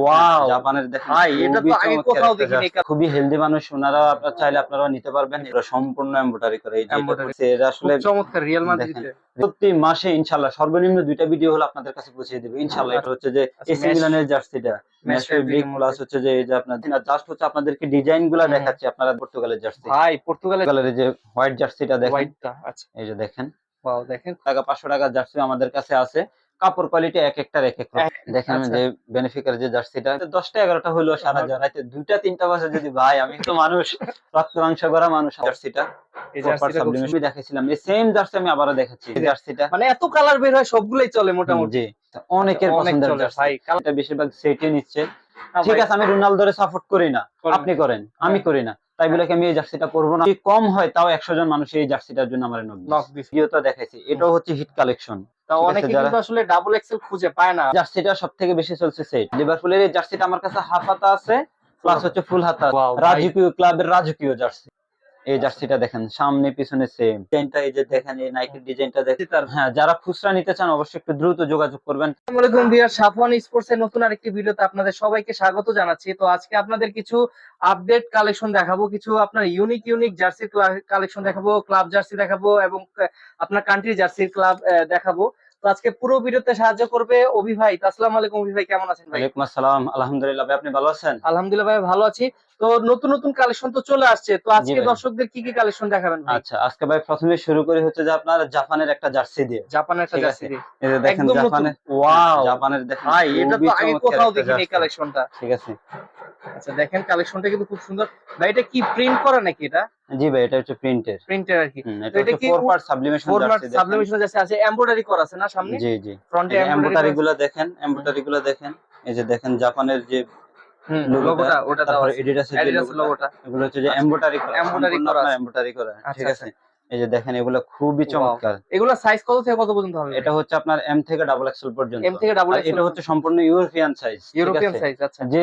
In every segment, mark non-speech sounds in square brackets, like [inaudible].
Wow জাপানের দেখেন ভাই, এটা তো খুবই আগে কোথাও দেখিনি। খুবই হেলদি মানুষ ওনারা আপনার চাইলে আপনারা নিতে পারবেন। এটা সম্পূর্ণ এমব্রয়ডারি করে এই যে এটা আসলে চমৎকার রিয়াল মাদ্রিদে প্রতি মাসে ইনশাল্লাহ সর্বনিম্ন দুইটা ভিডিও হলে আপনাদের কাছে পৌঁছে দেবে। ইনশাল্লাহ এটা হচ্ছে যে আচ্ছা, এসি মিলানের জার্সিটা। প্লাস হচ্ছে যে এই যে আপনার জাস্ট হচ্ছে আপনাদেরকে ডিজাইনগুলা। দেখাচ্ছি আপনারা পর্তুগালের জার্সি। ভাই পর্তুগালের যে হোয়াইট জার্সিটা দেখেন। হোয়াইটটা আচ্ছা। এই যে দেখেন। ওয়াও দেখেন। টাকা পাঁচশো টাকার জার্সি আমাদের কাছে আছে। কাপড় কোয়ালিটি এক একটার এক এক। দেখেন আচ্ছা। যে বেনিফিকের যে জার্সিটা দশটা এগারোটা হলো সারা রাতে দুইটা তিনটা বাজে যদি ভাই আমি তো মানুষ [laughs] রক্ত মাংস করা মানুষ। জার্সিটা সাবলিমেশন এই সেম জার্সি আমি আবারও দেখাচ্ছি এই জার্সিটা। মানে এত কালার বের হয় সবগুলাই চলে মোটামুটি। জি। অনেকের অনেক পছন্দের জার্সি। এটা বেশিরভাগ সেটে নিচ্ছে। ঠিক আছে আমি রোনালদোরে সাপোর্ট করি না। আপনি করেন আমি হ্যাঁ। করি না। তাই বলে কি আমি এই জার্সিটা পরবো না? যদি কম হয় তাও একশো জন মানুষ এই জার্সিটার জন্য আমার নক দিছে। ভিডিওটা দেখাইছি এটাও হচ্ছে হিট কালেকশন তা অনেকে কিন্তু আসলে ডাবল এক্সেল খুঁজে পায় না। জার্সিটা সব থেকে বেশি চলছে সেট লিভারপুলের এই জার্সিটা আমার কাছে হাফ হাতা আছে প্লাস হচ্ছে ফুল হাতা। রাজকীয় ক্লাবের রাজকীয় জার্সি। এই জার্সিটা দেখেন সামনে পিছনে সেম ডিজাইনটা এই যে দেখেন এই নাইকের ডিজাইনটা দেখেন। তার হ্যাঁ যারা খুচরা নিতে চান অবশ্যই একটু দ্রুত যোগাযোগ করবেন। আসসালামু আলাইকুম ভিউয়ার সাফওয়ান স্পোর্টস এর নতুন আরেকটি ভিডিওতে আপনাদের সবাইকে স্বাগত জানাচ্ছি। তো আজকে আপনাদের কিছু আপডেট কালেকশন দেখাবো কিছু আপনার ইউনিক ইউনিক জার্সি কালেকশন দেখাবো ক্লাব জার্সি দেখাবো এবং আপনার কান্ট্রি জার্সির ক্লাব দেখাবো। তো আজকে পুরো ভিডিওতে সাহায্য করবে অভি ভাই। আসসালামু আলাইকুম অভি ভাই কেমন আছেন ভাই? ওয়ালাইকুম আসসালাম। আলহামদুলিল্লাহ ভাই আপনি ভালো আছেন? আলহামদুলিল্লাহ ভাই ভালো আছি। তো নতুন নতুন কালেকশন তো চলে আসছে। তো আজকে দর্শকদের কি কি কালেকশন দেখাবেন আচ্ছা আজকে ভাই প্রথমে শুরু করি হচ্ছে যে আপনার জাপানের একটা জার্সি দিয়ে। জাপানের একটা জার্সি আছে। এই যে দেখেন জাপানের ওয়াও। জাপানের দেখেন ভাই এটা তো আগে কোথাও দেখিনি এই কালেকশনটা ঠিক আছে। আচ্ছা দেখেন কালেকশনটা কিন্তু খুব সুন্দর। ভাই এটা কি প্রিন্ট করা নাকি এটা? জি ভাই এটা হচ্ছে প্রিন্টের প্রিন্টের আর কি। এটা কি four part sublimation format jersey sublimation যাচ্ছে আছে। এমব্রয়ডারি করা আছে না সামনে? জি জি। ফ্রন্টে এমব্রয়ডারি গুলো দেখেন এমব্রয়ডারি গুলো দেখেন। এই যে দেখেন জাপানের যে লোগোটা ওটা দাও তারপর এডিডাসের যে অ্যাডিডাস লোগোটা লোগোটা এগুলো হচ্ছে যে আচ্ছা। এমব্রয়ডারি করা Embroidery করা। এমব্রয়ডারি করা ঠিক আচ্ছা, আছে? এই যে দেখেন এগুলো খুবই. চমৎকার। এগুলো সাইজ কত থেকে কত পর্যন্ত হবে? এটা হচ্ছে আপনার এম থেকে ডাবল এক্সেল পর্যন্ত। এম থেকে ডাবল এটা হচ্ছে সম্পূর্ণ ইউরোপিয়ান সাইজ ইউরোপিয়ান সাইজ আচ্ছা। যে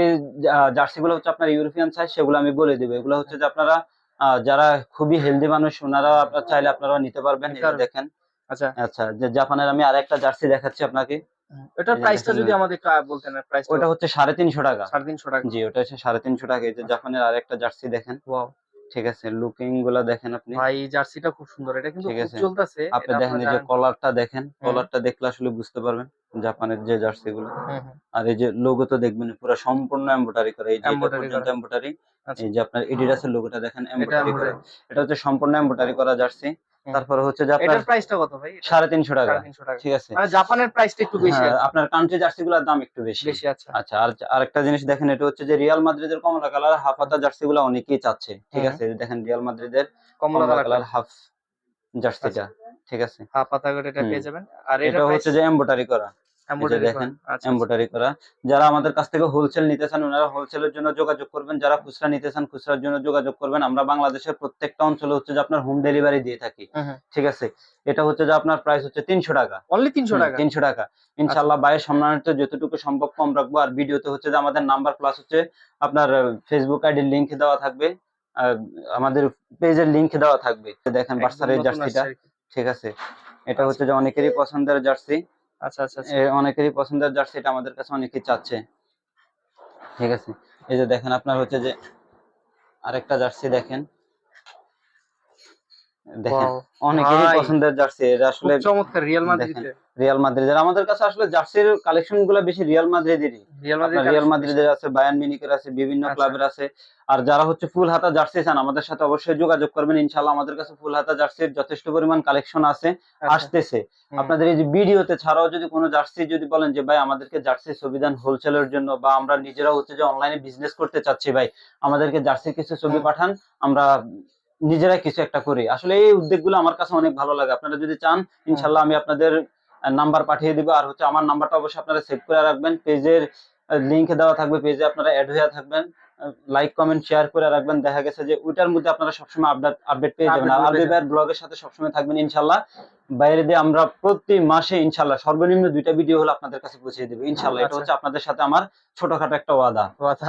জার্সি গুলো হচ্ছে আপনার ইউরোপিয়ান সাইজ সেগুলো আমি বলে দিব। এগুলো হচ্ছে যে আপনারা যারা খুবই হেলদি মানুষ ওনারা আপনার চাইলে আপনারা নিতে পারবেন। দেখেন। আচ্ছা। আচ্ছা যে জাপানের আমি আরেকটা জার্সি দেখাচ্ছি আপনাকে। এটার প্রাইসটা যদি আমাদের একটু বলতেন প্রাইস ওটা হচ্ছে সাড়ে তিনশো টাকা। সাড়ে তিনশো টাকা। জি ওটা হচ্ছে সাড়ে তিনশো টাকা। এই যে জাপানের আরেকটা জার্সি দেখেন ওয়াও ঠিক আছে লুকিংগুলা দেখেন আপনি। ভাই জার্সিটা খুব সুন্দর। এটা কিন্তু ঠিক আছে। চলতেছে। আপনি দেখেন এই যে কলারটা দেখেন কলারটা দেখলে আসলে বুঝতে পারবেন জাপানের যে জার্সি গুলো আর এই যে লোগো তো দেখবেন পুরো সম্পূর্ণ এমব্রয়ডারি করা। এই যে পর্যন্ত এমব্রয়ডারি আচ্ছা। এই যে আপনার এডিডাসের লোগোটা দেখেন এমব্রয়ডারি করা। এটা হচ্ছে সম্পূর্ণ এমব্রয়ডারি করা জার্সি। তারপরে হচ্ছে যে আপনার প্রাইসটা কত ভাই? সাড়ে তিনশো টাকা। সাড়ে তিনশো টাকা। ঠিক আছে। মানে জাপানের প্রাইসটা একটু বেশি হ্যাঁ, আপনার কান্ট্রি জার্সি গুলোর দাম একটু বেশি। বেশি আচ্ছা। আচ্ছা আর আরেকটা জিনিস দেখেন এটা হচ্ছে যে রিয়াল মাদ্রিদের কমলা কালার হাফ হাতা জার্সি গুলো অনেকেই চাচ্ছে। ঠিক আছে দেখেন রিয়াল মাদ্রিদের কমলা কালার হাফ জার্সিটা ঠিক আছে। হাফ পাতা করে এটা পেয়ে যাবেন। আর এটা হচ্ছে যে এমব্রয়ডারি করা। দেখেন, আচ্ছা এমব্রয়ডারি করা। যারা আমাদের কাছ থেকে হোলসেল নিতে চান ওনারা হোলসেলের জন্য যোগাযোগ করবেন। যারা খুচরা নিতে চান খুচরার জন্য যোগাযোগ করবেন। আমরা বাংলাদেশের প্রত্যেকটা অঞ্চলে হচ্ছে যে আপনার হোম ডেলিভারি দিয়ে থাকি। ঠিক আছে? এটা হচ্ছে যে আপনার প্রাইস হচ্ছে তিনশো টাকা। অনলি তিনশো টাকা? তিনশো টাকা। ইনশাল্লাহ বাইরের সম্মানিত যতটুকু সম্ভব কম রাখব। আর ভিডিওতে হচ্ছে যে আমাদের নাম্বার প্লাস হচ্ছে আপনার ফেসবুক আইডির লিঙ্ক দেওয়া থাকবে। আমাদের পেজের লিঙ্ক দেওয়া থাকবে। দেখেন বার্সারের জার্সিটা। ঠিক আছে? এটা হচ্ছে যে অনেকেরই পছন্দের জার্সি। আচ্ছা আচ্ছা আচ্ছা। অনেকেরই পছন্দের জার্সি, এটা আমাদের কাছে অনেকেই চাচ্ছে। ঠিক আছে? এই যে দেখেন, আপনার হচ্ছে যে আরেকটা জার্সি দেখেন। দেখেন অনেকেরই পছন্দের জার্সি এটা আসলে চমৎকার রিয়াল মাদ্রিদের রিয়াল মাদ্রিদের আমাদের কাছে আসলে জার্সির কালেকশনগুলো বেশি রিয়াল মাদ্রিদেরই রিয়াল মাদ্রিদ রিয়াল মাদ্রিদের আছে বায়ান আছে বিভিন্ন আচ্ছা। ক্লাবের আছে। আর যারা হচ্ছে ফুল হাতা জার্সি চান আমাদের সাথে অবশ্যই যোগাযোগ করবেন। ইনশাআল্লাহ আমাদের কাছে ফুল হাতা জার্সির যথেষ্ট পরিমাণ কালেকশন আছে আচ্ছা, আসতেছে। আপনাদের এই যে ভিডিওতে ছাড়াও যদি কোনো জার্সি যদি বলেন যে ভাই আমাদেরকে জার্সি সুবিধান হোলসেলের জন্য বা আমরা নিজেরা হচ্ছে যে অনলাইনে বিজনেস করতে চাচ্ছি ভাই আমাদেরকে জার্সি কিছু ছবি পাঠান আমরা নিজেরাই কিছু একটা করি। আসলে এই উদ্যোগগুলো আমার কাছে অনেক ভালো লাগে। আপনারা যদি চান ইনশাল্লাহ আমি আপনাদের নাম্বার পাঠিয়ে দিব। আর হচ্ছে আমার নাম্বারটা অবশ্যই আপনারা সেভ করে রাখবেন। পেজের লিংক দেওয়া থাকবে। পেজে আপনারা অ্যাড হয়ে থাকবেন। লাইক কমেন্ট শেয়ার করে রাখবেন। দেখা গেছে যে ওইটার মধ্যে আপনারা সবসময় আপডেট আপডেট পেয়ে যাবেন। আর পেয়ে ভাইয়ের ব্লগের সাথে সবসময় থাকবেন ইনশাল্লাহ। বাইরে দিয়ে আমরা প্রতি মাসে ইনশাল্লাহ সর্বনিম্ন দুইটা ভিডিও হলে আপনাদের কাছে পৌঁছে দেবো ইনশাল্লাহ। এটা আচ্ছা। হচ্ছে আপনাদের সাথে আমার ছোটখাটো একটা ওয়াদা।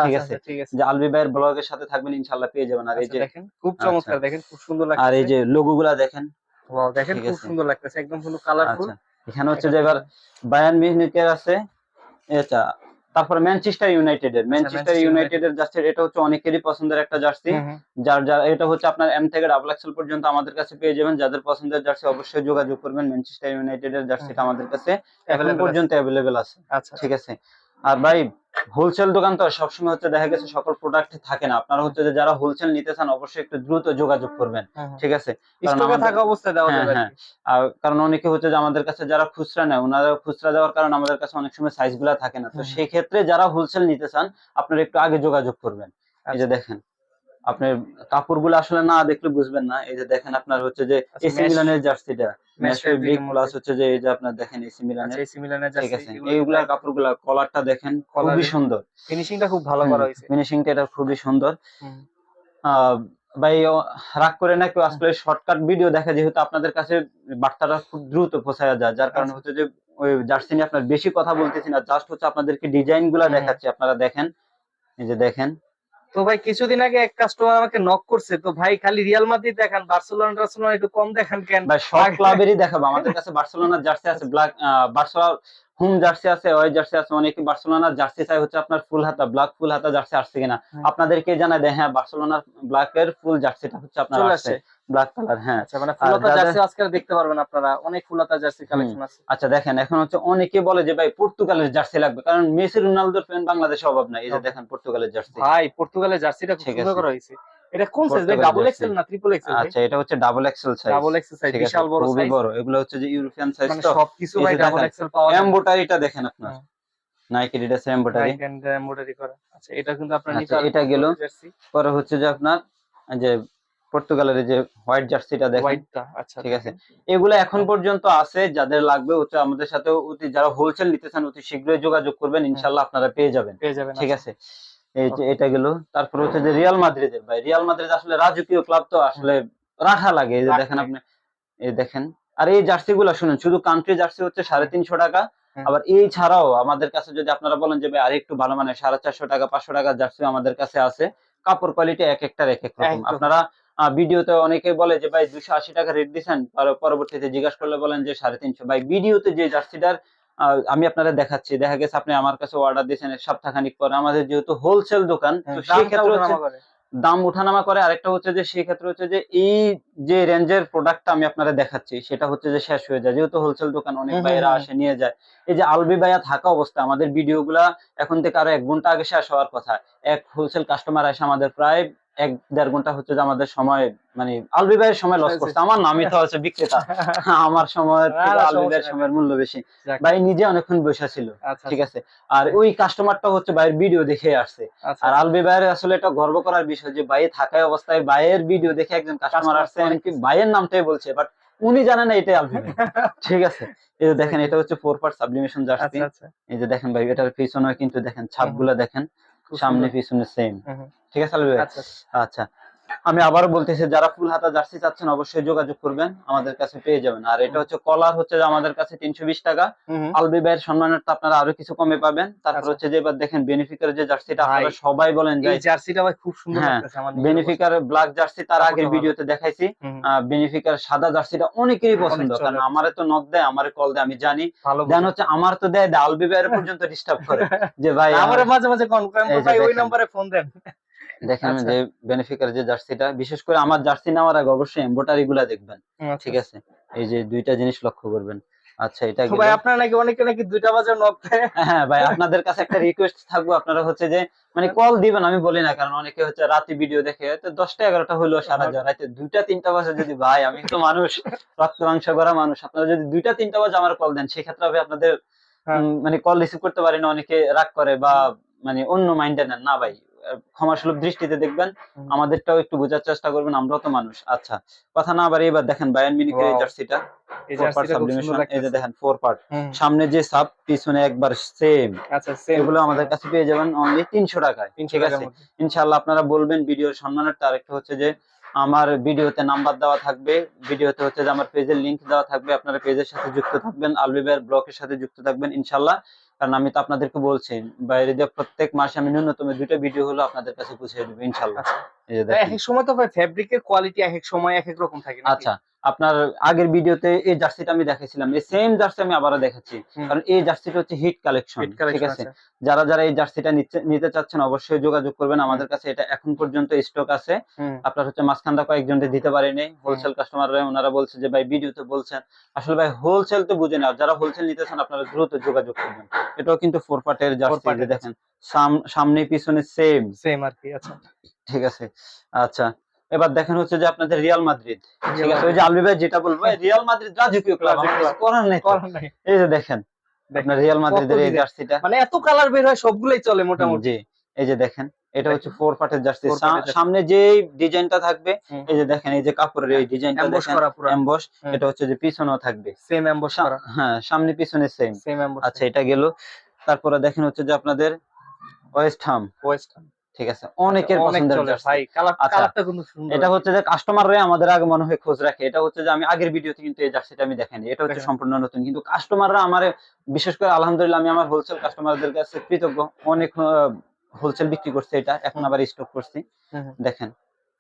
ঠিক আছে। ঠিক আছে। যে আলবি ভাইয়ের ব্লগের সাথে থাকবেন ইনশাল্লাহ পেয়ে যাবেন। আর এই আচ্ছা, যে দেখেন খুব চমৎকার আচ্ছা। দেখেন খুব সুন্দর লাগছে আর এই যে লোগো গুলা দেখেন। ওয়াও দেখেন খুব সুন্দর লাগতেছে একদম সুন্দর কালারফুল এখানে হচ্ছে যে এবার বায়ান মিউনিকের আছে। এটা তারপরে ম্যানচেস্টার ইউনাইটেড এর। ম্যানচেস্টার ইউনাইটেডের ইউনাইটেড এর জার্সি এটা হচ্ছে অনেকেরই পছন্দের একটা জার্সি। যার যার এটা হচ্ছে আপনার এম থেকে ডাবল এক্সেল পর্যন্ত আমাদের কাছে পেয়ে যাবেন। যাদের পছন্দের জার্সি অবশ্যই যোগাযোগ করবেন। ম্যানচেস্টার ইউনাইটেড এর জার্সিটা আমাদের কাছে এখন পর্যন্ত অ্যাভেলেবেল আছে। আচ্ছা। ঠিক আছে? আর ভাই হোলসেল দোকান তো সবসময় হচ্ছে দেখা গেছে সকল প্রোডাক্ট থাকে না। আপনারা হচ্ছে যে যারা হোলসেল নিতে চান অবশ্যই একটু দ্রুত যোগাযোগ করবেন ঠিক আছে? স্টকে থাকা অবস্থায় দেওয়া হ্যাঁ, যাবে আর হ্যাঁ। কারণ অনেকে হচ্ছে যে আমাদের কাছে যারা খুচরা নেয় ওনারা খুচরা দেওয়ার কারণে আমাদের কাছে অনেক সময় সাইজগুলা থাকে না। তো সেক্ষেত্রে সেই ক্ষেত্রে যারা হোলসেল নিতে চান আপনারা একটু আগে যোগাযোগ করবেন। এই যে আচ্ছা। দেখেন আপনার কাপড়গুলো আসলে না দেখলে বুঝবেন না। এই যে দেখেন আপনার হচ্ছে যে আচ্ছা, এসি মিলানের জার্সিটা। প্লাস হচ্ছে যে এই যে আপনার দেখেন এসি মিলানের এসি মিলানের জার্সি এইগুলা কাপড়গুলা কলারটা দেখেন খুবই সুন্দর। ফিনিশিংটা খুব ভালো করা হয়েছে। ফিনিশিংটা এটা খুবই সুন্দর। ভাই রাগ করে না কেউ? আসলে শর্টকাট ভিডিও দেখা যেহেতু আপনাদের কাছে বার্তাটা খুব দ্রুত পৌঁছায় যায় যার কারণে আচ্ছা। হচ্ছে যে ওই জার্সি নিয়ে আপনার বেশি কথা বলতেছি না জাস্ট হচ্ছে আপনাদেরকে ডিজাইনগুলা। দেখাচ্ছি আপনারা দেখেন। এই যে দেখেন। তো ভাই, কিছুদিন আগে এক কাস্টমার আমাকে নক করছে। তো ভাই, খালি রিয়াল মাদ্রিদ দেখান বার্সেলোনা টার্সেলোনা একটু কম দেখান কেন? ভাই, সব ক্লাবেরই দেখাবো। আমাদের কাছে বার্সেলোনার জার্সি আছে ব্ল্যাক বার্সেলোনা হোম জার্সি আছে ওই জার্সি আছে অনেকে বার্সেলোনার জার্সি চাই হচ্ছে আপনার ফুল হাতা ব্ল্যাক ফুল হাতা জার্সি আসছে কিনা। হুম। আপনাদেরকে জানাই দেয় হ্যাঁ বার্সেলোনার ব্ল্যাক এর ফুল জার্সিটা হচ্ছে আপনার আসছে কালার হ্যাঁ। আচ্ছা মানে ফুলতা জার্সি আজকে দেখতে পারবেন আপনারা অনেক ফুলতা জার্সি কালেকশন আছে। আচ্ছা দেখেন এখন হচ্ছে অনেকে বলে যে ভাই পর্তুগালের জার্সি লাগবে। কারণ মেসি রোনালদোর ফ্যান বাংলাদেশে অভাব নাই। এই যে দেখেন পর্তুগালের জার্সি। ভাই পর্তুগালের জার্সিটা খুব সুন্দর করা হয়েছে। এটা কোন সাইজ ভাই ডাবল। এক্সেল না ট্রিপল এক্সেল আচ্ছা এটা হচ্ছে double XL size double XL size বিশাল বড় খুবই বড়। এগুলো হচ্ছে যে ইউরোপিয়ান সাইজ মানে তো। সবকিছু ভাই ডাবল এক্সেল পাওয়া যায়। এমব্রয়ডারিটা দেখেন আপনার। নাইকি ডিডাস এন্ড এমব্রয়ডারি করা। আচ্ছা এটা কিন্তু আপনার আচ্ছা, নিতে এটা গেল। পরে হচ্ছে যে আপনার যে পর্তুগালের যে হোয়াইট জার্সিটা দেখেন। আচ্ছা ঠিক আছে। এগুলো এখন পর্যন্ত আছে যাদের লাগবে হচ্ছে আমাদের সাথে অতি যারা হোলসেল নিতে চান অতি শীঘ্রই যোগাযোগ করবেন। ইনশাল্লাহ আপনারা পেয়ে যাবেন। পেয়ে যাবেন ঠিক আচ্ছা। আছে। এই যে এটা গেল। তারপর হচ্ছে যে রিয়াল মাদ্রিদের ভাই। রিয়াল মাদ্রিদ আসলে রাজকীয় ক্লাব তো আসলে রাখা লাগে। এই যে দেখেন আপনি এই দেখেন। আর এই জার্সি গুলা শুনেন শুধু কান্ট্রি জার্সি হচ্ছে সাড়ে তিনশো টাকা। আবার এই ছাড়াও আমাদের কাছে যদি আপনারা বলেন যে ভাই আরেকটু ভালো মানে সাড়ে চারশো টাকা পাঁচশো টাকা জার্সি আমাদের কাছে আছে। কাপড় কোয়ালিটি এক একটার এক এক রকম। আপনারা ভিডিওতে অনেকে বলে যে ভাই দুশো আশি টাকা রেট দিচ্ছেন পরবর্তীতে জিজ্ঞাসা করলে বলেন যে সাড়ে তিনশো। ভাই ভিডিওতে যে জার্সিটার আমি আপনারা দেখাচ্ছি দেখা গেছে আপনি আমার কাছে অর্ডার দিয়েছেন এক সপ্তাহখানিক পরে। আমাদের যেহেতু হোলসেল দোকান তো হ্যাঁ, সেই ক্ষেত্রে হচ্ছে ওঠানামা করে। দাম আরেকটা হচ্ছে যে সেই ক্ষেত্রে হচ্ছে যে এই যে রেঞ্জের প্রোডাক্টটা আমি আপনারা দেখাচ্ছি সেটা হচ্ছে যে শেষ হয়ে যায়। যেহেতু হোলসেল দোকান অনেক হুম, হুম, ভাইয়েরা আসে নিয়ে যায়। এই যে আলবি ভাইয়া থাকা অবস্থা আমাদের ভিডিও গুলা এখন থেকে আরও এক ঘণ্টা আগে শেষ হওয়ার কথা। এক হোলসেল কাস্টমার আসে আমাদের প্রায় এক দেড় ঘণ্টা হচ্ছে যে আমাদের সময় মানে আলবি ভাইয়ের সময় লস আচ্ছা, করছে। আমার নামই তো হচ্ছে বিক্রেতা। [laughs] আমার সময় থেকে না, আলবি ভাইয়ের সময়ের মূল্য বেশি। ভাই নিজে অনেকক্ষণ বসে ছিল আচ্ছা, ঠিক আছে। আর ওই কাস্টমারটা হচ্ছে ভাইয়ের ভিডিও দেখে আসছে। আচ্ছা, আর আলবি ভাইয়ের আসলে এটা গর্ব করার বিষয় যে ভাই থাকায় অবস্থায় ভাইয়ের ভিডিও দেখে একজন কাস্টমার আসছে এমনকি ভাইয়ের নামটাই বলছে বাট উনি জানে না এটাই আলবি [laughs] ঠিক আছে। এই যে দেখেন এটা হচ্ছে ফোর পার্ট সাবলিমেশন জার্সি। আচ্ছা, আচ্ছা। এই যে দেখেন ভাই এটার পিছনে কিন্তু দেখেন ছাপগুলা দেখেন। সামনে। পিছনে সেম হুম, হুম। ঠিক আছে আচ্ছা, আচ্ছা আমি আবার বলতেছি যারা ফুল হাতা জার্সি চাচ্ছেন অবশ্যই যোগাযোগ করবেন আমাদের কাছে পেয়ে যাবেন। আর এটা হচ্ছে কলার হচ্ছে যে আমাদের কাছে তিনশো বিশ টাকা। আলবি ভাইয়ের সম্মানের তো আপনারা আরও কিছু কমে পাবেন। তারপর আচ্ছা। হচ্ছে যে এবার দেখেন বেনিফিকের যে জার্সিটা আপনারা সবাই বলেন যে এই জার্সিটা ভাই খুব সুন্দর হ্যাঁ, বেনিফিকার ব্ল্যাক জার্সি তার আগের। ভিডিওতে দেখাইছি। বেনিফিকার সাদা জার্সিটা অনেকেরই পছন্দ কারণ আমারে তো নক দেয় আমারে কল দেয় আমি জানি। দেন হচ্ছে আমার তো দেয় আলবি ভাইয়ের পর্যন্ত ডিস্টার্ব [laughs] করে। যে ভাই আমার মাঝে মাঝে কনফার্ম ভাই ওই। নম্বরে ফোন দেন। দেখেন আচ্ছা। যে বেনিফিকার যে জার্সিটা বিশেষ করে আমার জার্সি নেওয়ার আগে অবশ্যই এমব্রয়ডারি গুলা দেখবেন ঠিক আছে? এই যে দুইটা জিনিস লক্ষ্য করবেন। আচ্ছা এটা ভাই আপনারা নাকি অনেকে নাকি দুইটা বাজে নক দেয়? হ্যাঁ ভাই আপনাদের কাছে একটা রিকোয়েস্ট থাকব আপনারা হচ্ছে যে মানে কল দিবেন আমি বলি না কারণ অনেকে হচ্ছে রাতে ভিডিও দেখে তো দশটা এগারোটা হলো সারা হ্যাঁ। রাতে দুইটা তিনটা বাজে যদি ভাই আমি তো মানুষ রক্ত মাংস করা মানুষ আপনারা যদি দুইটা তিনটা বাজে আমার কল দেন সেক্ষেত্রে আমি আপনাদের হ্যাঁ। মানে কল রিসিভ করতে পারি না অনেকে রাগ করে বা মানে অন্য মাইন্ডে নেন। না ভাই ক্ষমাসুলভ দৃষ্টিতে দেখবেন আমাদেরটাও একটু বোঝার চেষ্টা করবেন আমরাও তো মানুষ। আচ্ছা কথা না বাড়ি এবার দেখেন বায়ান মিনিকের এই জার্সিটা এই যে দেখেন ফোর পার্ট সামনে যে সাব পিছনে একবার সেম আচ্ছা এগুলো আমাদের কাছে পেয়ে যাবেন অনলি তিনশো টাকায় ঠিক আছে? ইনশাল্লাহ আপনারা বলবেন ভিডিও সম্মানের তার একটা হচ্ছে যে আমার ভিডিওতে নাম্বার দেওয়া থাকবে ভিডিওতে হচ্ছে যে আমার পেজের লিংক দেওয়া থাকবে আপনারা পেজের সাথে যুক্ত থাকবেন আলবিবের ব্লকের সাথে যুক্ত থাকবেন ইনশাল্লাহ কারণ আমি তো আপনাদেরকে বলছি বাইরে দিয়ে প্রত্যেক মাসে আমি ন্যূনতম দুটো ভিডিও হলো আপনাদের কাছে পৌঁছে দেবো ইনশাল্লাহ এক এক সময় তো ভাই ফ্যাব্রিকের কোয়ালিটি এক এক সময় এক এক রকম থাকে? আচ্ছা। আপনার আগের ভিডিওতে এই জার্সিটা আমি দেখাইছিলাম। এই সেম জার্সি আমি আবারও দেখাচ্ছি। কারণ এই জার্সিটা হচ্ছে হিট কালেকশন ঠিক আছে। যারা যারা এই জার্সিটা নিতে চাচ্ছেন অবশ্যই যোগাযোগ করবেন। আমাদের কাছে এটা এখন পর্যন্ত স্টক আছে। আপনার হচ্ছে মাঝখানটা কয়েকজনকে দিতে পারেনি। হোলসেল কাস্টমাররা ওনারা বলছে যে ভাই ভিডিওতে বলছেন। আসলে ভাই হোলসেল তো বুঝে না। যারা হোলসেল নিতে চান আপনারা দ্রুত যোগাযোগ করবেন। এটাও কিন্তু ফোর পার্টের জার্সি দেখেন। সাম- সামনে পিছনে সেম সেম আর কি আচ্ছা। ঠিক আছে? আচ্ছা। এবার দেখেন হচ্ছে যে আপনাদের রিয়াল মাদ্রিদ ঠিক আছে ওই যে আলবি ভাই যেটা বলব রিয়াল মাদ্রিদ রাজকীয় ক্লাব করার নেই। এই যে দেখেন আপনার রিয়াল মাদ্রিদের এই। জার্সিটা। মানে এত কালার বের হয় সবগুলোই চলে মোটামুটি। এই যে দেখেন এটা হচ্ছে ফোর পার্টের জার্সি। সামনে যে ডিজাইনটা থাকবে এই যে দেখেন এই যে কাপড়ের এই ডিজাইনটা দেখেন এমবস এটা হচ্ছে যে পিছনেও থাকবে। সেম এমবস হ্যাঁ সামনে পিছনে সেম সেম এমবস আচ্ছা এটা গেল। তারপরে দেখেন হচ্ছে যে আপনাদের ওয়েস্ট হাম ওয়েস্ট ঠিক আছে? অনেকের পছন্দের ভাই আচ্ছা। কালারটা কিন্তু সুন্দর এটা হচ্ছে যে কাস্টমাররা আমাদের আগে মনে হয় খোঁজ রাখে। এটা হচ্ছে যে আমি আগের ভিডিওতে কিন্তু এই জার্সিটা আমি দেখাইনি। এটা হচ্ছে সম্পূর্ণ নতুন। কিন্তু কাস্টমাররা আমার বিশেষ করে আলহামদুলিল্লাহ আমি আমার হোলসেল কাস্টমারদের কাছে কৃতজ্ঞ। অনেক হোলসেল বিক্রি করছে এটা। এখন আবার স্টক করছি। দেখেন।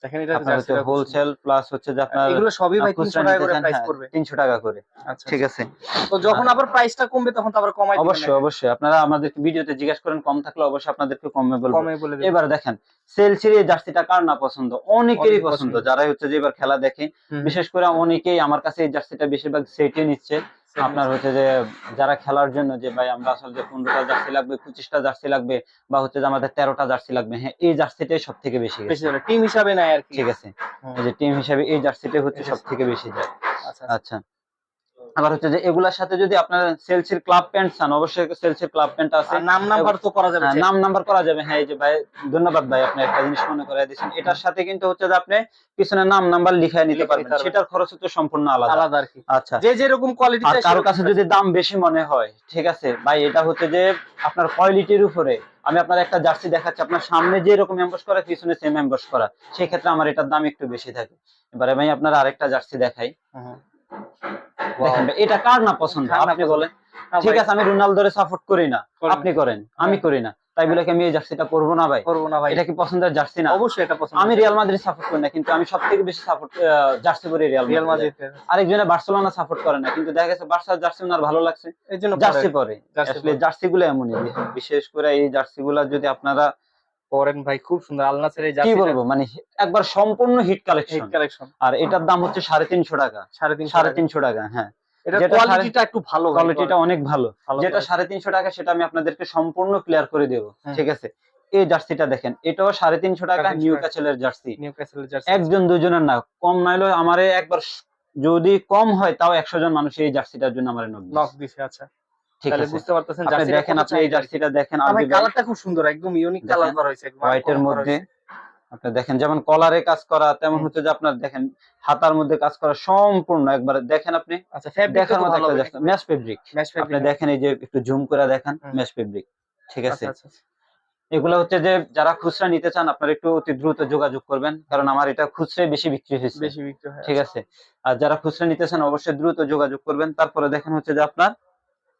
দেখেন এটা খুব হোলসেল প্লাস হচ্ছে যে আপনার এগুলো সবই ভাই 300 টাকা করে প্রাইস হ্যাঁ, পড়বে। 300 টাকা করে। আচ্ছা ঠিক আছে। তো যখন আবার প্রাইসটা কমবে তখন তো আবার কমাই দিবেন অবশ্যই অবশ্যই। আপনারা আমাদেরকে ভিডিওতে জিজ্ঞাসা করেন কম থাকলে অবশ্যই আপনাদেরকে কমে বলব। কমে বলে দেবেন এবার দেখেন সেলসির এই জার্সিটা কার না পছন্দ? অনেকেরই পছন্দ। যারাই হচ্ছে যে এবার খেলা দেখে বিশেষ করে অনেকেই আমার কাছে এই জার্সিটা বেশিরভাগ সেটে নিচ্ছে। আপনার হচ্ছে যে যারা খেলার জন্য যে ভাই আমরা আসলে যে পনেরোটা জার্সি লাগবে পঁচিশটা জার্সি লাগবে বা হচ্ছে যে আমাদের তেরোটা জার্সি লাগবে। হ্যাঁ এই জার্সিটাই সব থেকে বেশি টিম হিসাবে নাই আর কি। ঠিক আছে। এই যে টিম হিসাবে এই জার্সিটাই হচ্ছে সব থেকে বেশি যায়। আচ্ছা। আচ্ছা। আবার হচ্ছে যে এগুলার সাথে যদি আপনার সেলসির ক্লাব প্যান্ট চান অবশ্যই সেলসির ক্লাব প্যান্ট আছে। নাম নাম্বার তো করা যাবে হ্যাঁ, নাম নাম্বার করা যাবে। হ্যাঁ এই যে ভাই ধন্যবাদ ভাই আপনি একটা জিনিস মনে করাই দিয়েছেন। এটার সাথে কিন্তু হচ্ছে যে আপনি পিছনে নাম নাম্বার লিখায় নিতে লিখে নিতে পারবেন। সেটার খরচ তো সম্পূর্ণ আলাদা। আলাদা আর কি। আচ্ছা। যে যেরকম কোয়ালিটি আর কারও কাছে যদি দাম বেশি মনে হয় ঠিক আছে ভাই এটা হচ্ছে যে আপনার কোয়ালিটির উপরে। আমি আপনার একটা জার্সি দেখাচ্ছি আপনার সামনে যে এরকম এমবস করা পিছনে সেম এমবস করা। সেই ক্ষেত্রে আমার এটার দাম একটু বেশি থাকে। এবারে ভাই আপনার আরেকটা জার্সি দেখাই। দেখেন এটা কার না পছন্দ? আপনি বলেন। ঠিক আছে আমি রোনালদোরে সাপোর্ট করি না। আপনি করেন আমি হ্যাঁ। করি না। তাই বলে কি আমি এই জার্সিটা পরবো না ভাই? করব না ভাই। এটা কি পছন্দের জার্সি না? অবশ্যই এটা পছন্দ আমি রিয়াল মাদ্রিদ সাপোর্ট করি না কিন্তু আমি সব থেকে বেশি সাপোর্ট জার্সি করি রিয়াল রিয়াল মাদ্রিদ আরেকজনে বার্সেলোনা সাপোর্ট করে না কিন্তু দেখা গেছে বার্সার জার্সি ওনার ভালো লাগছে। এই জন্য জার্সি পরে। আসলে। জার্সি গুলো এমনই। বিশেষ করে এই জার্সি গুলা যদি আপনারা পরেন ভাই খুব সুন্দর। আলনাসের এই কি বলব? মানে একবার সম্পূর্ণ হিট কালেকশন হিট কালেকশন আর এটার দাম হচ্ছে সাড়ে তিনশো টাকা। সাড়ে তিনশো সাড়ে টাকা। হ্যাঁ। এটা কোয়ালিটিটা একটু ভালো কোয়ালিটিটা অনেক ভালো। যেটা quality। সাড়ে তিনশো টাকা সেটা আমি আপনাদেরকে সম্পূর্ণ ক্লিয়ার করে দেবো হুম। ঠিক আছে? এই জার্সিটা দেখেন এটাও সাড়ে তিনশো টাকা 350 নিউ। ক্যাসেলের জার্সি। নিউক্যাসলের জার্সি। একজন দুজনের না কম নাইলে আমারে একবার যদি কম হয় তাও একশো জন মানুষ এই জার্সিটার জন্য আমার নক দিছে আচ্ছা। তাহলে বুঝতে পারতেছেন আপনি জার্সিটা দেখেন আপনি এই আর। জার্সিটা দেখেন ভাই, কালারটা খুব সুন্দর একদম ইউনিক কালার করা হয়েছে একদম মধ্যে আপনি দেখেন যেমন কলারে কাজ করা তেমন হচ্ছে যে আপনার দেখেন হাতার মধ্যে কাজ করা সম্পূর্ণ একবার। দেখেন আপনি আচ্ছা ফেব্রিক দেখার মতো একটা ম্যাচ ফেব্রিক আপনি দেখেন এই যে একটু জুম করে দেখেন। ম্যাচ ফেব্রিক ঠিক আছে? আচ্ছা আচ্ছা এগুলো হচ্ছে যে যারা খুচরা নিতে চান আপনারা একটু অতি দ্রুত যোগাযোগ করবেন কারণ আমার এটা খুচরাই বেশি বিক্রি হয়েছে। বেশি বিক্রি ঠিক আছে? আর যারা খুচরা নিতে চান অবশ্যই দ্রুত যোগাযোগ করবেন। তারপরে দেখেন হচ্ছে যে আপনার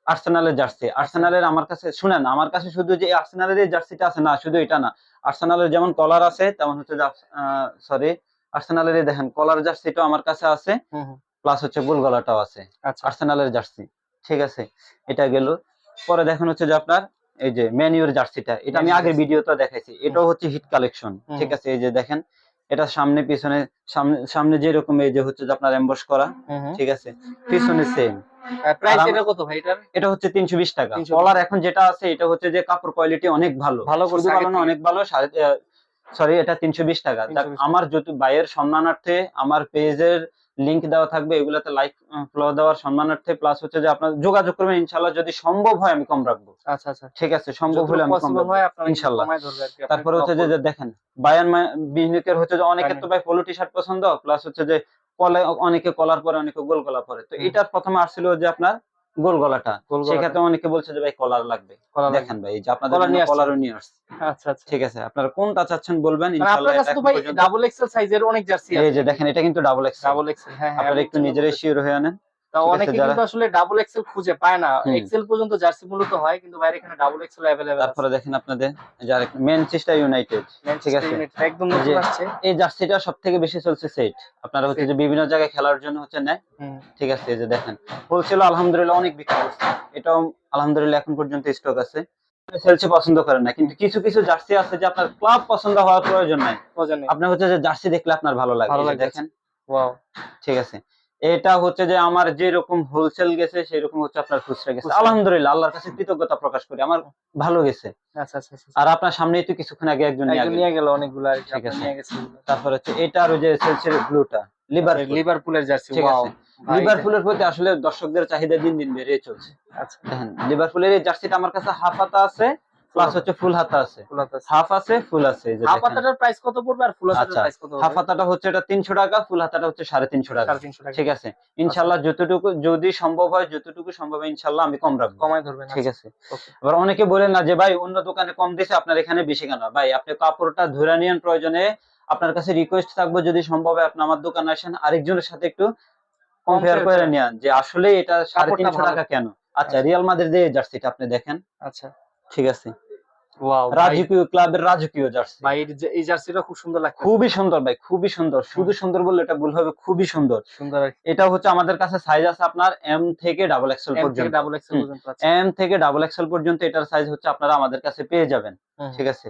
আর্সেনালের জার্সি আর্সেনালের আমার কাছে শুনেন আমার কাছে শুধু যে আর্সেনালের এই জার্সিটা আছে না শুধু এটা না। আর্সেনালের যেমন কলার আছে তেমন হচ্ছে সরি আর্সেনালের দেখেন কলার জার্সিটাও আমার কাছে আছে। প্লাস হচ্ছে গোল গলাটাও আছে। আর্সেনালের জার্সি ঠিক আছে? এটা গেল। পরে দেখেন হচ্ছে যে আপনার এই যে ম্যানিউর জার্সিটা এটা আমি আগের। ভিডিওতে দেখাইছি। এটাও হচ্ছে হিট কালেকশন ঠিক আছে? এই যে দেখেন এটা সামনে পিছনে সামনে সামনে যেরকম এই যে হচ্ছে যে আপনার এমবস করা। ঠিক আছে? পিছনে সেম প্রাইস এটা কত ভাই এটার? এটা হচ্ছে তিনশো বিশ টাকা। 320 কলার এখন যেটা আছে এটা হচ্ছে যে কাপড় কোয়ালিটি অনেক ভালো। ভালো করছে। অনেক ভালো সরি এটা তিনশো বিশ টাকা। আমার বাইয়ের সম্মানার্থে আমার পেজের লিংক দেওয়া থাকবে এগুলাতে লাইক ফলো দেওয়ার সম্মানার্থে প্লাস হচ্ছে যে আপনার যোগাযোগ করবেন ইনশাল্লাহ যদি সম্ভব হয় আমি কম রাখব। আচ্ছা আচ্ছা। ঠিক আছে সম্ভব হলে আমি কম রাখব আপনি তারপরে হচ্ছে যে দেখেন বায়ান বিহনিকের হচ্ছে যে অনেকের তো ভাই পোলো টি শার্ট পছন্দ প্লাস হচ্ছে যে কলে অনেকে কলার পরে অনেকে গোল গলা পরে। তো। এটার প্রথমে আসছিল যে আপনার গোল গলাটা। সেক্ষেত্রে অনেকে বলছে যে ভাই কলার লাগবে। দেখেন ভাই যে আপনাদের কলার নিয়ে আসছে। কলারও নিয়ে আসছে। আচ্ছা আচ্ছা। ঠিক আছে আপনারা কোনটা চাচ্ছেন বলবেন? মানে ইনশাআল্লাহ আপনার কাছে তো ভাই ডাবল এক্সেল সাইজের অনেক জার্সি আছে। এই যে দেখেন এটা কিন্তু ডাবল এক্স ডাবল এক্সেল হ্যাঁ হ্যাঁ আপনারা একটু নিজেরাই। শিওর হয়ে আনেন। তো অনেকে কিন্তু আসলে ডাবল এক্সেল খুঁজে পায় না। এক্সেল পর্যন্ত জার্সি মূলত হয় কিন্তু বাইরে এখানে ডাবল এক্সেল অ্যাভেলেবেল তারপরে দেখেন আপনাদের যার ম্যানচেস্টার ইউনাইটেড ঠিক আছে। একদম নতুন আসছে। এই জার্সিটা সব থেকে বেশি চলছে সেট আপনারা হচ্ছে যে বিভিন্ন জায়গায় খেলার জন্য হচ্ছে নেয়। ঠিক আছে এই যে দেখেন। হোলসেল আলহামদুলিল্লাহ অনেক বিক্রি করছে এটাও আলহামদুলিল্লাহ এখন পর্যন্ত স্টক আছে। সেলসে পছন্দ করেন না কিন্তু কিছু কিছু জার্সি আছে যে আপনার ক্লাব পছন্দ হওয়ার প্রয়োজন নাই। আপনার হচ্ছে যে জার্সি দেখলে আপনার ভালো লাগে। দেখেন। ঠিক আছে। এটা হচ্ছে যে আমার যে রকম হোলসেল গেছে সেই রকম হচ্ছে আপনার খুচরা গেছে। আলহামদুলিল্লাহ আল্লাহর কাছে কৃতজ্ঞতা প্রকাশ করি। আমার ভালো গেছে। আচ্ছা আচ্ছা আচ্ছা আর আপনার সামনেই তো কিছুক্ষণ আগে একজন নিয়ে গেল। নিয়ে গেল অনেকগুলো আর ঠিক আছে। নিয়ে গেছে তারপর হচ্ছে এটা আর ওই যে সেলসের ব্লুটা লিভার লিভারপুলের জার্সি ঠিক আছে। লিভারপুলের প্রতি আসলে দর্শকদের চাহিদা দিন দিন বেড়ে চলছে। আচ্ছা। দেখেন লিভারপুলের এই জার্সিটা আমার কাছে হাফ হাতা আছে প্লাস হচ্ছে ফুল হাতা আছে। হাফ আছে। ফুল আছে হাফ হাতাটার প্রাইস কত পড়বে আর ফুল হাতাটার আচ্ছা, প্রাইস কত হাফ হাতাটা হচ্ছে এটা তিনশো টাকা ফুল হাতাটা হচ্ছে সাড়ে তিনশো টাকা। ঠিক আছে? ইনশাল্লাহ যতটুকু যদি সম্ভব হয় যতটুকু সম্ভব ইনশাল্লাহ আমি কম রাখব। কমাই ধরবেন ঠিক আছে? Okay. এবার অনেকে বলেন না যে ভাই অন্য দোকানে কম দিছে আপনার এখানে বেশি কেন? ভাই আপনি কাপড়টা ধরে নিয়েন প্রয়োজনে। আপনার কাছে রিকোয়েস্ট থাকব যদি সম্ভব হয় আপনি আমার দোকানে আসেন আরেকজনের সাথে একটু কম্পেয়ার করে। নিয়েন যে আসলে এটা সাড়ে কাপড়টা তিনশো ভালো। টাকা কেন? আচ্ছা আচ্ছা। রিয়াল মাদের যে জার্সিটা আপনি দেখেন। আচ্ছা। ঠিক আছে? রাজকীয় ক্লাবের রাজকীয় জার্সি। ভাই এই জার্সিটা খুব সুন্দর লাগছে খুবই সুন্দর ভাই খুবই সুন্দর। শুধু সুন্দর বললে এটা ভুল হবে খুবই সুন্দর। সুন্দর এটা হচ্ছে আমাদের কাছে সাইজ আছে আপনার এম থেকে ডাবল এক্সেল পর্যন্ত। ডাবল এক্সেল পর্যন্ত আছে। এম থেকে ডাবল এক্সেল পর্যন্ত এটার সাইজ হচ্ছে আপনারা আমাদের কাছে পেয়ে যাবেন। ঠিক আছে?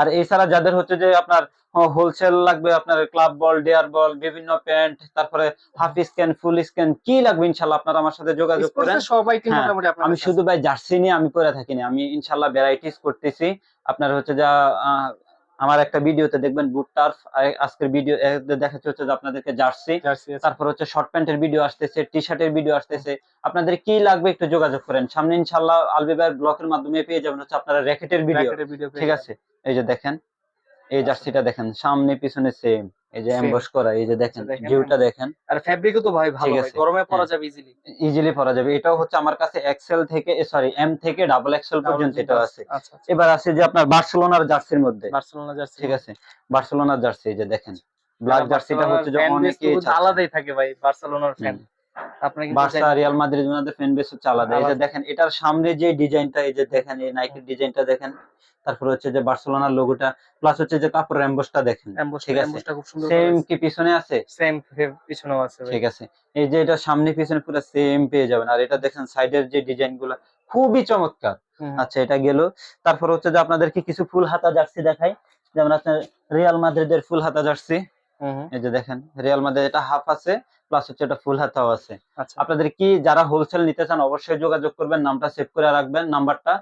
আর এছাড়া যাদের হচ্ছে যে আপনার হোলসেল লাগবে আপনার ক্লাব বল ডেয়ার বল বিভিন্ন প্যান্ট তারপরে হাফ স্ক্যান ফুল স্ক্যান কি লাগবে ইনশাল্লাহ? আপনারা আমার সাথে যোগাযোগ করেন। স্পোর্টসের সব আইটেম হ্যাঁ, আমি শুধু ভাই জার্সি নিয়ে আমি করে থাকি না আমি ইনশাল্লাহ ভ্যারাইটিস করতেছি। আপনার হচ্ছে যা আমার একটা ভিডিওতে দেখবেন বুট টার্ফ আজকের ভিডিও দেখাচ্ছে হচ্ছে যে আপনাদেরকে জার্সি তারপর হচ্ছে শর্ট প্যান্টের ভিডিও আসতেছে টি শার্টের ভিডিও আসতেছে। আপনাদের কি লাগবে একটু যোগাযোগ করেন। সামনে ইনশাল্লাহ আলবিবার ব্লকের মাধ্যমে পেয়ে যাবেন হচ্ছে আপনারা র্যাকেটের ভিডিও ঠিক আছে? এই যে দেখেন এই জার্সিটা দেখেন সামনে পিছনে সেম এই যে এমবস করা এই যে দেখেন আচ্ছা, ভিউটা দেখেন। আর ফ্যাব্রিকও তো ভাই ভালো। গরমে পরা হ্যাঁ। যাবে ইজিলি ইজিলি পরা যাবে। এটাও হচ্ছে আমার কাছে এক্সেল থেকে সরি এম থেকে ডাবল এক্সেল পর্যন্ত এটা আছে। আচ্ছা আচ্ছা। এবার আছে যে আপনার বার্সেলোনার জার্সির মধ্যে। Barcelona jersey. ঠিক আছে। বার্সেলোনার জার্সি এই যে দেখেন। ব্ল্যাক জার্সিটা হচ্ছে যে চাচ্ছে। আলাদাই থাকে ভাই বার্সেলোনার ফ্যান বার্সা রিয়াল মাদ্রিদ ওনাদের ফ্যান বেস হচ্ছে আলাদা। এই যে দেখেন এটার সামনে যে ডিজাইনটা এই যে দেখেন এই নাইকের ডিজাইনটা দেখেন তারপর হচ্ছে যে বার্সেলোনার লোগোটা প্লাস হচ্ছে যে কাপড় এমবসটা দেখেন। ঠিক আছে। সেম কি পিছনে আছে? সেম পিছনেও আছে ঠিক আছে। এই যে এটা সামনে পিছনে পুরো সেম পেয়ে যাবেন। আর এটা দেখেন সাইডের যে ডিজাইনগুলা খুবই চমৎকার। আচ্ছা এটা গেল। তারপর হচ্ছে যে আপনাদেরকে কিছু ফুল হাতা জার্সি দেখাই। যেমন আপনার রিয়াল মাদ্রিদের ফুল হাতা জার্সি। এই যে দেখেন রিয়াল মাদ্রিদ এটা হাফ আছে। প্লাস হচ্ছে এটা ফুল হাতাও আছে। আচ্ছা। আপনাদের কি যারা হোলসেল নিতে চান অবশ্যই যোগাযোগ করবেন নামটা সেভ করে রাখবেন নাম্বারটা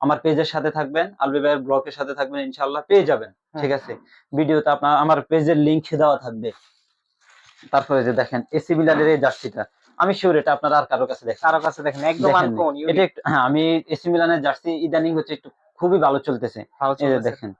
আমার পেজের সাথে থাকবেন আলবি ভাইয়ের ব্লগের সাথে থাকবেন ইনশাল্লাহ পেয়ে যাবেন ঠিক আছে? ভিডিওতে আপনার আমার পেজের লিংক দেওয়া থাকবে। তারপরে যে দেখেন এসি বিলারের এই জার্সিটা আমি শিওর এটা আপনারা আর কারও কাছে দেখেন। কারও কাছে দেখেন একদম আনকমন এটা একটু হ্যাঁ আমি এসি মিলানের জার্সি ইদানিং হচ্ছে একটু খুবই ভালো চলতেছে। এই যে দেখেন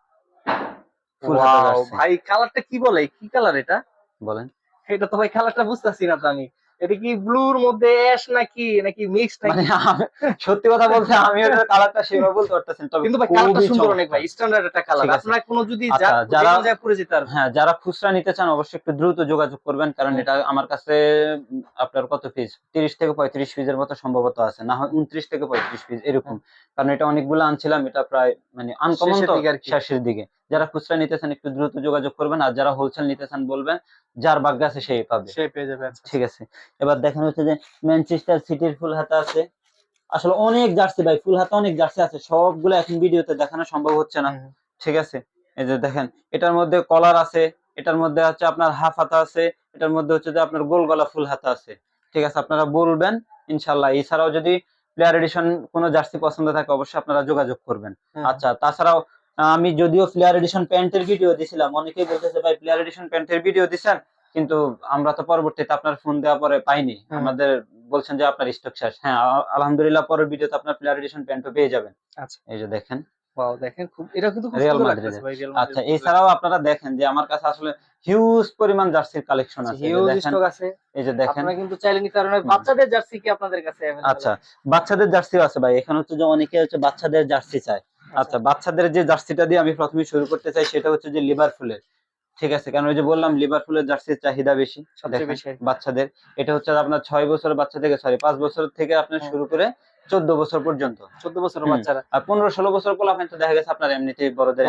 ফুল হাতা জার্সি। ভাই কালারটা কি বলে? কি কালার এটা? বলেন। এটা তো ভাই কালারটা বুঝতেছি না তো আমি। এটা কি ব্লুর মধ্যে অ্যাশ নাকি নাকি মিক্স নাকি? মানে সত্যি কথা বলতে আমি ওটার কালারটা সেভাবে বলতে পারতেছি তবে কিন্তু ভাই কালারটা সুন্দর অনেক ভাই স্ট্যান্ডার্ড একটা কালার। আপনারা কোনো যদি আচ্ছা, যারা- জায়গায় পরে পারবেন। হ্যাঁ যারা খুচরা নিতে চান অবশ্যই একটু দ্রুত যোগাযোগ করবেন কারণ এটা আমার কাছে আপনার কত পিস তিরিশ থেকে পঁয়ত্রিশ পিসের মতো সম্ভবত আছে না হয় উনত্রিশ থেকে পঁয়ত্রিশ পিস এরকম। কারণ এটা অনেকগুলো আনছিলাম এটা প্রায় মানে আনকমন তো দিকে আর কি। শেষের দিকে। যারা খুচরা নিতে চান একটু দ্রুত যোগাযোগ করবেন আর যারা হোলসেল নিতে চান বলবেন যার ভাগ্য আছে সেই পাবে। সে পেয়ে যাবে আচ্ছা। ঠিক আছে। এবার দেখেন হচ্ছে যে ম্যানচেস্টার সিটির ফুল হাতা আছে। আসলে অনেক জার্সি ভাই ফুল হাতা অনেক জার্সি আছে সবগুলো এখন ভিডিওতে দেখানো সম্ভব হচ্ছে না। ঠিক আছে? এই যে দেখেন এটার মধ্যে কলার আছে এটার মধ্যে হচ্ছে আপনার হাফ হাতা আছে এটার মধ্যে হচ্ছে যে আপনার গোল গলা ফুল হাতা আছে। ঠিক আছে আপনারা বলবেন ইনশাল্লাহ এছাড়াও যদি প্লেয়ার এডিশন কোনো জার্সি পছন্দ থাকে অবশ্যই আপনারা যোগাযোগ করবেন। আচ্ছা তাছাড়াও আমি যদিও প্লেয়ার এডিশন প্যান্টের ভিডিও দিছিলাম। অনেকেই বলতেছে ভাই প্লেয়ার এডিশন প্যান্টের ভিডিও দিছেন কিন্তু আমরা তো পরবর্তীতে আপনার ফোন দেওয়ার পরে পাইনি। আমাদের বলছেন যে আপনার স্টক শেষ। হ্যাঁ আলহামদুলিল্লাহ পরের ভিডিওতে আপনার প্লেয়ার এডিশন প্যান্টও পেয়ে যাবেন। আচ্ছা। এই যে দেখেন। ওয়াও দেখেন খুব এটা কিন্তু খুব সুন্দর। লাগতেছে ভাই রিয়াল আচ্ছা এছাড়াও আপনারা দেখেন যে আমার কাছে আসলে হিউজ পরিমাণ জার্সির কালেকশন আছে। এই যে হিউজ দেখেন স্টক আছে। এই যে দেখেন। আপনারা কিন্তু চাইলে নিতে পারেন বাচ্চাদের জার্সি কি আপনাদের কাছে আচ্ছা বাচ্চাদের জার্সিও আছে ভাই। এখানে হচ্ছে যে অনেকে হচ্ছে বাচ্চাদের জার্সি চায়। আচ্ছা বাচ্চাদের যে জার্সিটা দিয়ে আমি প্রথমে শুরু করতে চাই সেটা হচ্ছে যে লিভারপুলের ঠিক আছে কারণ ওই যে বললাম লিভারপুলের জার্সির চাহিদা বেশি বাচ্চাদের। এটা হচ্ছে আপনার ছয় বছর বাচ্চা থেকে সরি পাঁচ বছর থেকে আপনার শুরু করে চোদ্দ বছর পর্যন্ত। চোদ্দ বছরের হুম। বাচ্চারা। আর পনেরো ষোলো বছর পর আপনি তো দেখা গেছে আপনার এমনিতেই বড়দের।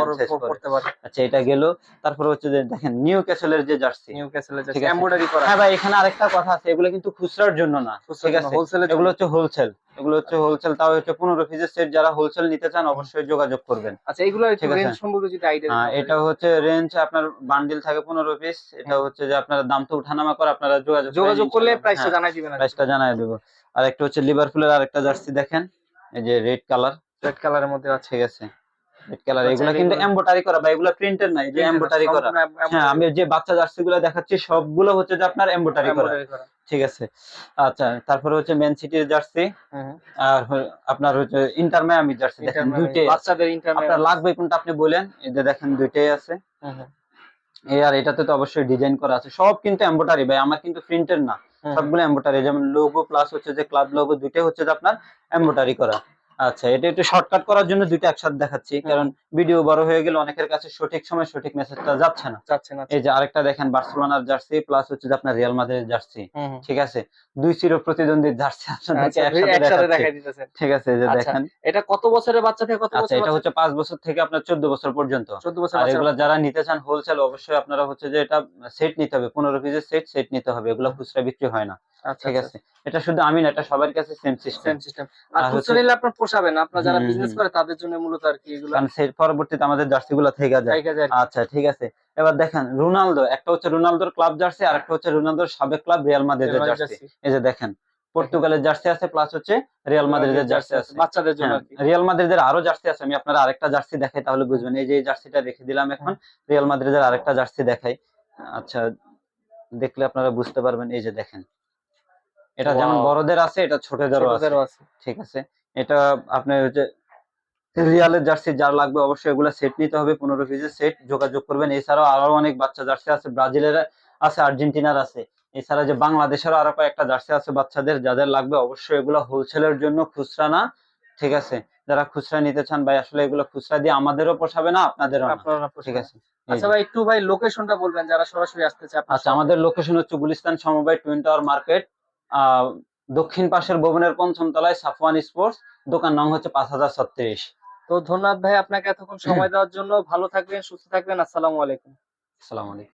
করতে পারে। আচ্ছা এটা গেল। তারপরে হচ্ছে যে দেখেন নিউ ক্যাসেলের যে জার্সি। নিউ ক্যাসেলের এমব্রয়ডারি করা। হ্যাঁ ভাই এখানে আরেকটা কথা আছে এগুলো কিন্তু খুচরার জন্য না। ঠিক আছে? হোলসেলের এগুলো হচ্ছে হোলসেল এগুলো হচ্ছে হোলসেল তাও হচ্ছে পনেরো পিসের সেট যারা হোলসেল নিতে চান অবশ্যই যোগাযোগ করবেন। আচ্ছা এগুলো ঠিক আছে। রেঞ্জ সম্পর্কে যদি আইডিয়া আহ, এটা হচ্ছে রেঞ্জ আপনার বান্ডিল থাকে পনেরো পিস এটা হচ্ছে যে আপনার দাম তো উঠানামা করে আপনারা যোগাযোগ যোগাযোগ করলে। প্রাইসটা হ্যাঁ, জানাই দিবেন প্রাইসটা জানাই দেবো। আর একটা হচ্ছে লিভারপুলের আরেকটা জার্সি দেখেন। এই যে রেড কালার রেড কালারের মধ্যে আছে আছে রেড কালার আচ্ছা, এগুলো কিন্তু এমব্রয়ডারি করা বা এগুলো প্রিন্টের নাই যে এমব্রয়ডারি করা। হ্যাঁ আমি যে বাচ্চা জার্সি গুলো দেখাচ্ছি সবগুলো হচ্ছে যে আপনার এমব্রয়ডারি করা। ঠিক আছে। আচ্ছা তারপরে হচ্ছে ম্যান সিটির জার্সি। আর আপনার হচ্ছে ইন্টার মায়ামি জার্সি। দেখেন দুইটাই। বাচ্চাদের ইন্টারনেট আপনার লাগবে কোনটা আপনি বলেন? এই যে দেখেন দুইটাই আছে। এই আর এটাতে তো অবশ্যই ডিজাইন করা আছে। সব কিন্তু এমব্রয়ডারি ভাই আমার কিন্তু প্রিন্টের না। সবগুলো এমব্রয়ডারি যেমন লোগো প্লাস হচ্ছে যে ক্লাব লোগো দুটো হচ্ছে যে আপনার এমব্রয়ডারি করা। আচ্ছা এটা একটু শর্টকাট করার জন্য দুইটা একসাথে দেখাচ্ছি কারণ ভিডিও বড় হয়ে গেলে অনেকের কাছে সঠিক সময় সঠিক মেসেজটা যাচ্ছে না। যাচ্ছে না এই যে আরেকটা দেখেন বার্সেলোনার জার্সি প্লাস হচ্ছে যে আপনার রিয়াল মাদ্রিদের জার্সি। ঠিক আছে? দুই চির প্রতিদ্বন্দ্বীর জার্সি আপনাদেরকে আচ্ছা, একসাথে দেখাই দিতেছেন। ঠিক আছে এই যে আচ্ছা, দেখেন। এটা কত বছরের বাচ্চা থেকে কত আচ্ছা বছর এটা হচ্ছে পাঁচ বছর থেকে আপনার চোদ্দ বছর পর্যন্ত। চোদ্দ বছর আর এগুলো যারা নিতে চান হোলসেল অবশ্যই আপনারা হচ্ছে যে এটা সেট নিতে হবে। পনেরো পিসের সেট সেট নিতে হবে। এগুলো খুচরা বিক্রি হয় না। আচ্ছা ঠিক আছে? এটা শুধু আমি না এটা সবার কাছে সেম সিস্টেম সিস্টেম আর খুচরা নিলে আপনার পোষাবে না আপনার যারা বিজনেস করে তাদের জন্য মূলত আর কি এগুলো কারণ সেই পরবর্তীতে আমাদের জার্সি গুলো থেকে যায় আচ্ছা ঠিক আছে। এবার দেখেন রোনালদো একটা হচ্ছে রোনালদোর ক্লাব জার্সি আর একটা হচ্ছে রোনালদোর সাবেক ক্লাব রিয়াল মাদ্রিদের জার্সি। এই যে দেখেন পর্তুগালের জার্সি আছে প্লাস হচ্ছে রিয়াল মাদ্রিদের জার্সি আছে। বাচ্চাদের জন্য হ্যাঁ, রিয়াল মাদ্রিদের আরও জার্সি আছে আমি আপনারা আরেকটা জার্সি দেখাই তাহলে বুঝবেন। এই যে জার্সিটা রেখে দিলাম এখন রিয়াল মাদ্রিদের আরেকটা জার্সি দেখাই। আচ্ছা দেখলে আপনারা বুঝতে পারবেন এই যে দেখেন। এটা যেমন বড়দের আছে এটা ছোটদেরও আছে। ঠিক আছে। এটা আপনার হচ্ছে রিয়ালের জার্সি যার লাগবে অবশ্যই এগুলো সেট নিতে হবে পনেরো পিসের সেট যোগাযোগ করবেন। এছাড়াও আরও অনেক বাচ্চা জার্সি আছে ব্রাজিলের আছে আর্জেন্টিনার আছে। এছাড়া যে বাংলাদেশেরও আরও কয়েকটা জার্সি আছে বাচ্চাদের যাদের লাগবে অবশ্যই এগুলো হোলসেলের জন্য খুচরা না ঠিক আছে? যারা খুচরা নিতে চান ভাই আসলে এগুলো খুচরা দিয়ে আমাদেরও পোষাবে না আপনাদেরও ঠিক আছে? আচ্ছা ভাই একটু ভাই লোকেশনটা বলবেন যারা সরাসরি আসতে চায় আচ্ছা আমাদের লোকেশন হচ্ছে গুলিস্তান সমবায় টুইন টাওয়ার মার্কেট আহ দক্ষিণ পাশের ভবনের পঞ্চম তলায় সাফওয়ান স্পোর্টস দোকান নং হচ্ছে পাঁচ হাজার ছত্রিশ। তো ধন্যবাদ ভাই আপনাকে এতক্ষণ সময় দেওয়ার জন্য। ভালো থাকবেন সুস্থ থাকবেন। আসসালামু আলাইকুম। আসসালামু আলাইকুম।